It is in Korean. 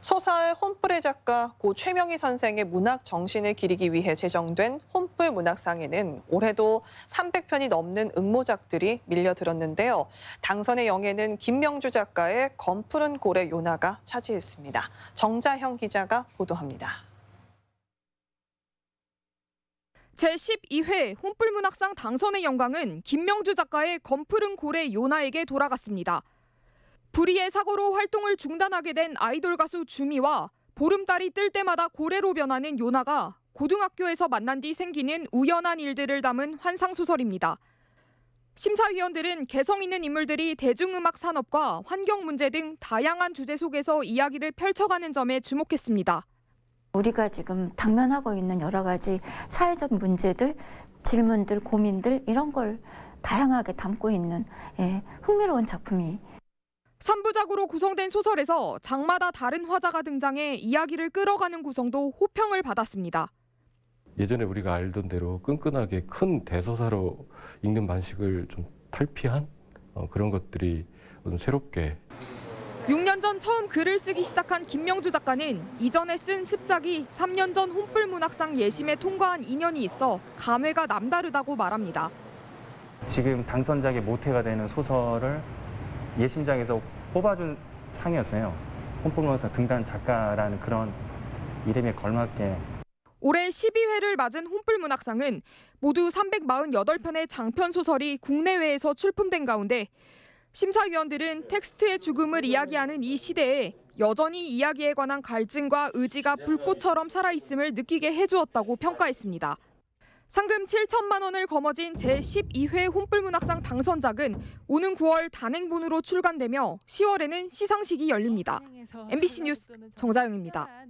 소설 혼불의 작가 고 최명희 선생의 문학 정신을 기리기 위해 제정된 혼불 문학상에는 올해도 300편이 넘는 응모작들이 밀려들었는데요. 당선의 영예는 김명주 작가의 검푸른 고래 요나가 차지했습니다. 정자형 기자가 보도합니다. 제12회 혼불문학상 당선의 영광은 김명주 작가의 검푸른 고래 요나에게 돌아갔습니다. 불의의 사고로 활동을 중단하게 된 아이돌 가수 주미와 보름달이 뜰 때마다 고래로 변하는 요나가 고등학교에서 만난 뒤 생기는 우연한 일들을 담은 환상 소설입니다. 심사위원들은 개성 있는 인물들이 대중음악 산업과 환경 문제 등 다양한 주제 속에서 이야기를 펼쳐가는 점에 주목했습니다. 우리가 지금 당면하고 있는 여러 가지 사회적 문제들, 질문들, 고민들 이런 걸 다양하게 담고 있는 예, 흥미로운 작품이 3부작으로 구성된 소설에서 장마다 다른 화자가 등장해 이야기를 끌어가는 구성도 호평을 받았습니다. 예전에 우리가 알던 대로 끈끈하게 큰 대서사로 읽는 방식을 좀 탈피한 어, 그런 것들이 좀 새롭게 6년 전 처음 글을 쓰기 시작한 김명주 작가는 이전에 쓴 습작이 3년 전 혼불문학상 예심에 통과한 인연이 있어 감회가 남다르다고 말합니다. 지금 당선작의 모태가 되는 소설을 예심장에서 뽑아준 상이었어요. 홍콩문학상 등단 작가라는 그런 이름에 걸맞게 올해 12회를 맞은 혼불문학상은 모두 348편의 장편 소설이 국내외에서 출품된 가운데 심사위원들은 텍스트의 죽음을 이야기하는 이 시대에 여전히 이야기에 관한 갈증과 의지가 불꽃처럼 살아있음을 느끼게 해주었다고 평가했습니다. 상금 7천만 원을 거머쥔 제12회 혼불문학상 당선작은 오는 9월 단행본으로 출간되며 10월에는 시상식이 열립니다. MBC 뉴스 정자영입니다.